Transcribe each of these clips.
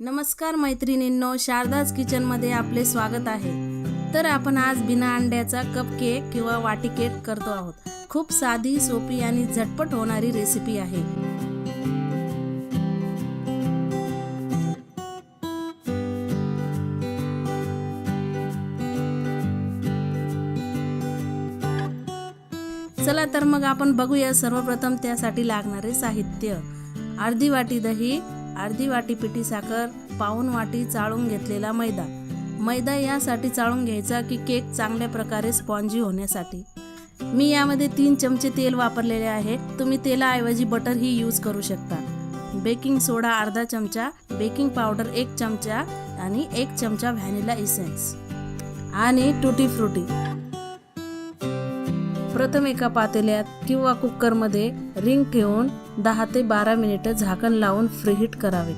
नमस्कार मैत्रिणींनो शारदाज किचनमध्ये आपले स्वागत आहे. तर आपण आज बिना अंड्याचा कप केक किंवा वाटी केक करतो आहोत. खूप साधी सोपी आणि झटपट होणारी रेसिपी आहे. चला तर मग आपण बघूया सर्वप्रथम त्यासाठी लागणारे साहित्य. अर्धी वाटी दही अर्धी वाटी पिठी साखर पाऊन वाटी चाळून घेतलेला मैदा. मैदा यासाठी चाळून घ्यायचा की केक चांगल्या प्रकारे स्पॉन्जी होण्यासाठी. मी यामध्ये तीन चमचे तेल वापरलेले आहे. तुम्ही तेलाऐवजी बटरही यूज करू शकता. बेकिंग सोडा अर्धा चमचा बेकिंग पावडर एक चमचा आणि एक चमचा व्हॅनिला इसेन्स आणि टुटी फ्रुटी. प्रथम एका पातेल्यात किंवा कुकरमध्ये रिंग ठेवून दहा ते बारा मिनिटं झाकण लावून फ्रीहीट करावे.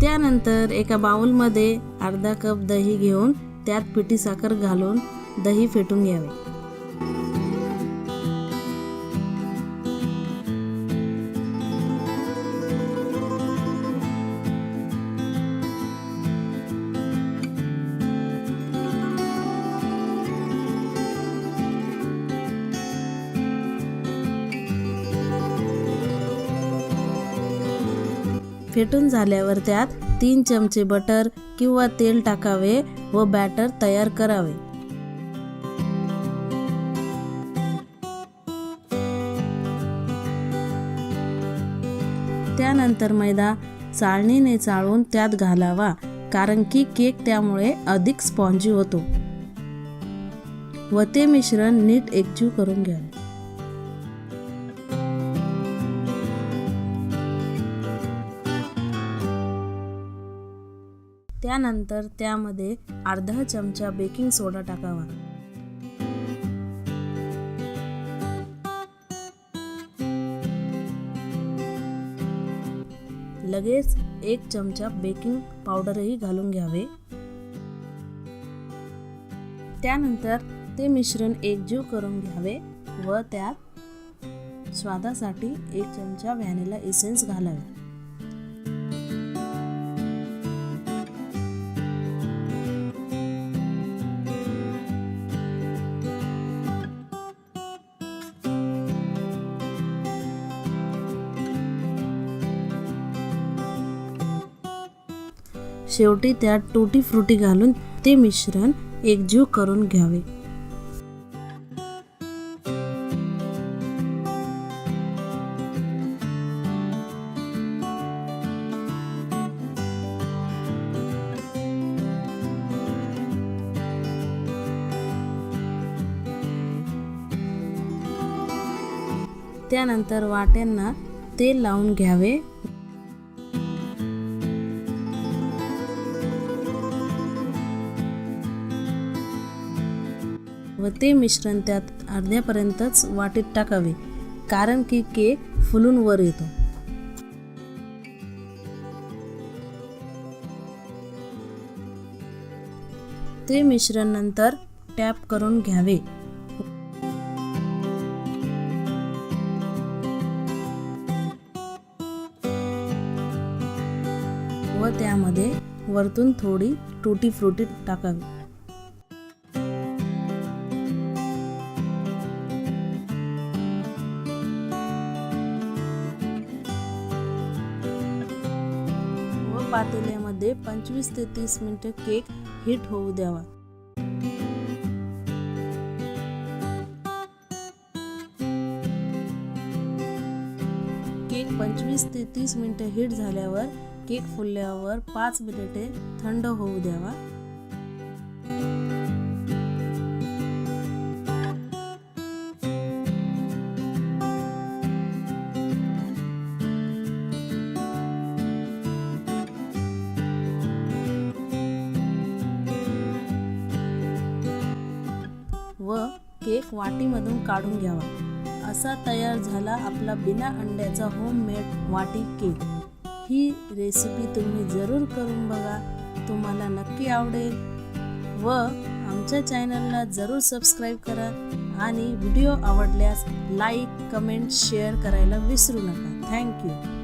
त्यानंतर एका बाउलमध्ये अर्धा कप दही घेऊन त्यात पिठी साखर घालून दही फेटून घ्यावे. फेटून झाल्यावर त्यात तीन चमचे बटर किंवा तेल टाकावे व बॅटर तयार करावे. त्यानंतर मैदा चाळणीने चाळून त्यात घालावा कारण की केक त्यामुळे अधिक स्पॉन्जी होतो. व ते मिश्रण नीट एकजीव करून घ्यावे. त्यानंतर त्यामध्ये अर्धा चमचा बेकिंग सोडा टाकावा. लगेच एक चमचा बेकिंग पावडरही घालून घ्यावे. त्यानंतर ते मिश्रण एकजीव करून घ्यावे व त्यात स्वादासाठी एक चमचा व्हॅनिला इसेन्स घालावे. शेवटी त्यात टोटी फ्रुटी घालून ते मिश्रण एकजीव करून घ्यावे. त्यानंतर वाट्यांना तेल लावून घ्यावे. व ते मिश्रण त्यात अर्ध्यापर्यंतच वाटीत टाकावे कारण की केक फुलून वर येतो. ते मिश्रण नंतर टॅप करून घ्यावे. व त्यामध्ये वरतून थोडी टुटी फ्रुटी टाकावी. पातेल्यामध्ये पंचवीस ते तीस मिनटं केक हिट होऊ द्यावा. केक पंचवीस ते तीस मिनटं हिट झाल्यावर केक फुलल्यावर पाच मिनिटे थंड होऊ द्यावा. व केक वाटीमधून काढून घ्यावा. असा तयार झाला आपला बिना अंड्याचा होममेड वाटी केक. ही रेसिपी तुम्ही जरूर करून बघा. तुम्हाला नक्की आवडेल. व आमच्या चॅनलला जरूर सबस्क्राईब करा आणि व्हिडिओ आवडल्यास लाईक कमेंट शेअर करायला विसरू नका. थँक्यू